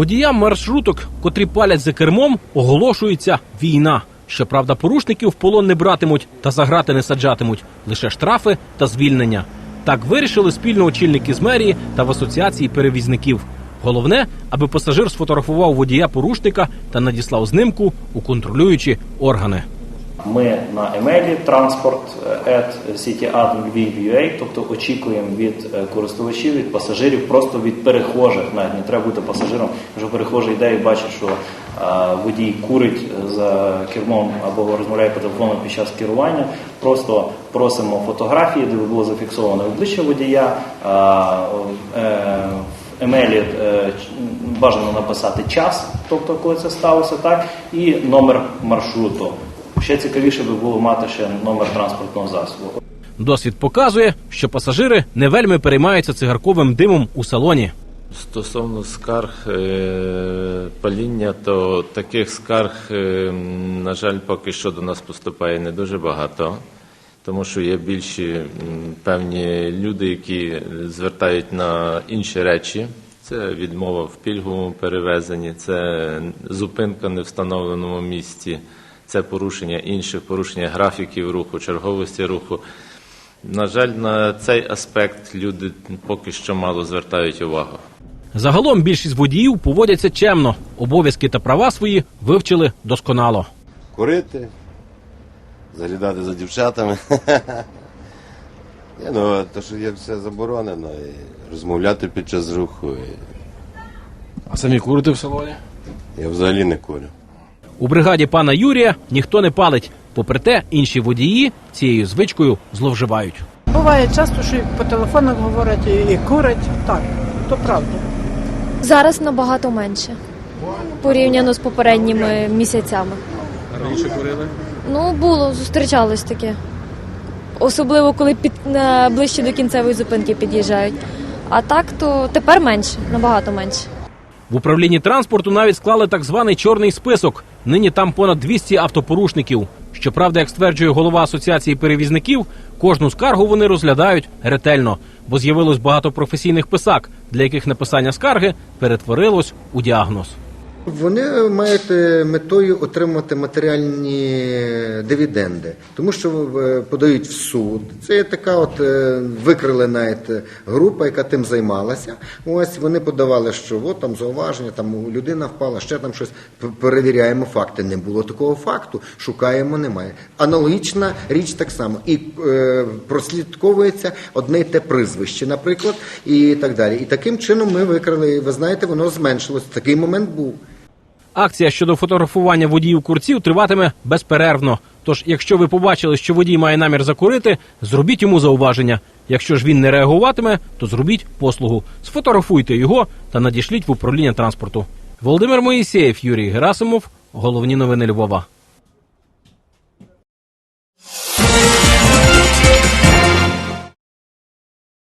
Водіям маршруток, котрі палять за кермом, оголошується війна. Щоправда, порушників в полон не братимуть та за грати не саджатимуть, лише штрафи та звільнення. Так вирішили спільно очільники з мерії та в асоціації перевізників. Головне, аби пасажир сфотографував водія порушника та надіслав знимку у контролюючі органи. Ми на емейлі at cityatom.lviv.ua, тобто очікуємо від е, користувачів, від пасажирів, просто від перехожих. Навіть не треба бути пасажиром. Якщо перехожий йде і бачить, що е, водій курить за кермом або розмовляє по телефону під час керування. Просто просимо фотографії, де було зафіксоване обличчя водія. е, е, емейлі е, бажано написати час, тобто коли це сталося, так, і номер маршруту. Ще цікавіше би було мати ще номер транспортного засобу. Досвід показує, що пасажири не вельми переймаються цигарковим димом у салоні. Стосовно скарг е, паління, то таких скарг, е, на жаль, поки що до нас поступає не дуже багато, тому що є більші м, певні люди, які звертають на інші речі. Це відмова в пільговому перевезенні, це зупинка не встановленому місці, це порушення інших, порушення графіків руху, черговості руху. На жаль, на цей аспект люди поки що мало звертають увагу. Загалом більшість водіїв поводяться чемно. Обов'язки та права свої вивчили досконало. курити, заглядати за дівчатами. Ні, ну, то, що є все заборонено, і розмовляти під час руху. І А самі курити в салоні? я взагалі не курю. У бригаді пана Юрія ніхто не палить. Попри те, інші водії цією звичкою зловживають. Буває часто, що і по телефонах говорять і, курять. Так, то правда. Зараз набагато менше порівняно з попередніми місяцями. Раніше курили? Ну, було, зустрічалось таке. Особливо, коли під, ближче до кінцевої зупинки під'їжджають. А так, то тепер менше, набагато менше. В управлінні транспорту навіть склали так званий чорний список. Нині там понад 200 автопорушників. Щоправда, як стверджує голова асоціації перевізників, кожну скаргу вони розглядають ретельно, бо з'явилось багато професійних писак, для яких написання скарги перетворилось у діагноз. Вони мають е, метою отримати матеріальні дивіденди, тому що е, подають в суд. Це є така от е, викрилена е, група, яка тим займалася. Ось вони подавали, що от там зауваження, там людина впала, ще там щось. Перевіряємо факти. Не було такого факту. Шукаємо, немає. Аналогічна річ так само. І е, прослідковується одне й те прізвище, наприклад, і так далі. І таким чином ми викрили. Ви знаєте, воно зменшилось. Такий момент був. Акція щодо фотографування водіїв курців триватиме безперервно. Тож, якщо ви побачили, що водій має намір закурити, зробіть йому зауваження. Якщо ж він не реагуватиме, то зробіть послугу. Сфотографуйте його та надішліть в управління транспорту. Володимир Моїсеєв, Юрій Герасимов. Головні новини Львова.